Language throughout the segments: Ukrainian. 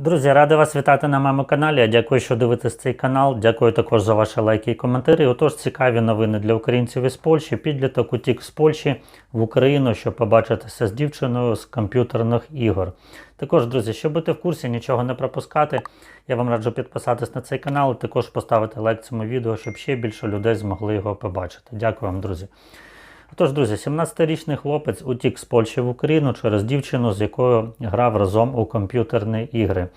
Друзі, радий вас вітати на моєму каналі. Я дякую, що дивитесь цей канал. Дякую також за ваші лайки і коментарі. Отож, цікаві новини для українців із Польщі. Підліток утік з Польщі в Україну, щоб побачитися з дівчиною з комп'ютерних ігор. Також, друзі, щоб бути в курсі, нічого не пропускати. Я вам раджу підписатись на цей канал, також поставити лайк цьому відео, щоб ще більше людей змогли його побачити. Дякую вам, друзі. Отож, друзі, 17-річний хлопець утік з Польщі в Україну через дівчину, з якою грав разом у комп'ютерні ігри.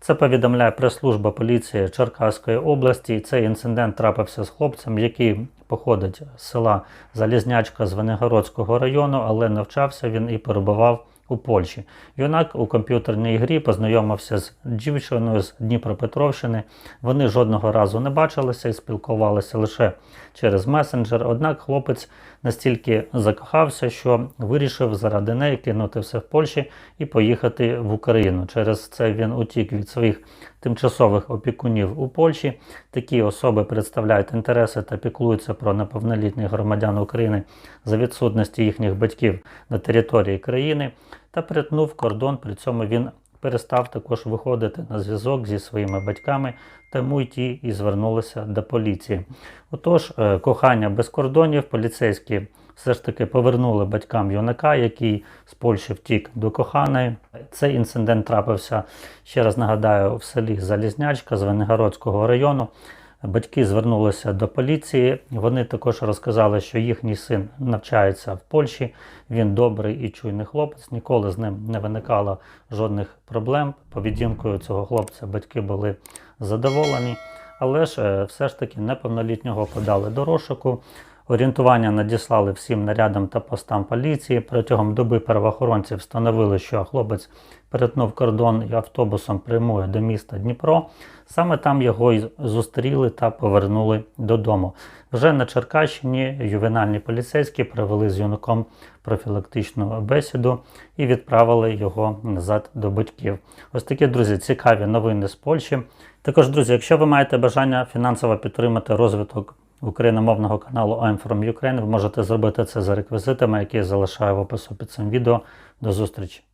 Це повідомляє прес-служба поліції Черкаської області. Цей інцидент трапився з хлопцем, який походить з села Залізнячка з Венегородського району, але навчався він і перебував у Польщі. Юнак у комп'ютерній грі познайомився з дівчиною з Дніпропетровщини. Вони жодного разу не бачилися і спілкувалися лише через месенджер. Однак хлопець настільки закохався, що вирішив заради неї кинути все в Польщі і поїхати в Україну. Через це він утік від своїх тимчасових опікунів у Польщі. Такі особи представляють інтереси та піклуються про неповнолітніх громадян України за відсутності їхніх батьків на території країни та перетнув кордон. При цьому він перестав також виходити на зв'язок зі своїми батьками, тому й ті і звернулися до поліції. Отож, е, кохання без кордонів, поліцейські все ж таки повернули батькам юнака, який з Польщі втік до коханої. Цей інцидент трапився, ще раз нагадаю, в селі Залізнячка з Венегородського району. Батьки звернулися до поліції. Вони також розказали, що їхній син навчається в Польщі. Він добрий і чуйний хлопець. Ніколи з ним не виникало жодних проблем. Поведінкою цього хлопця батьки були задоволені, але ж е, все ж таки неповнолітнього подали до розшуку. Орієнтування надіслали всім нарядам та постам поліції. Протягом доби правоохоронці встановили, що хлопець перетнув кордон і автобусом прямує до міста Дніпро. Саме там його й зустріли та повернули додому. Вже на Черкащині ювенальні поліцейські провели з юнаком профілактичну бесіду і відправили його назад до батьків. Ось такі, друзі, цікаві новини з Польщі. Також, друзі, якщо ви маєте бажання фінансово підтримати розвиток україномовного каналу I'm from Ukraine, ви можете зробити це за реквізитами, які я залишаю в опису під цим відео. До зустрічі!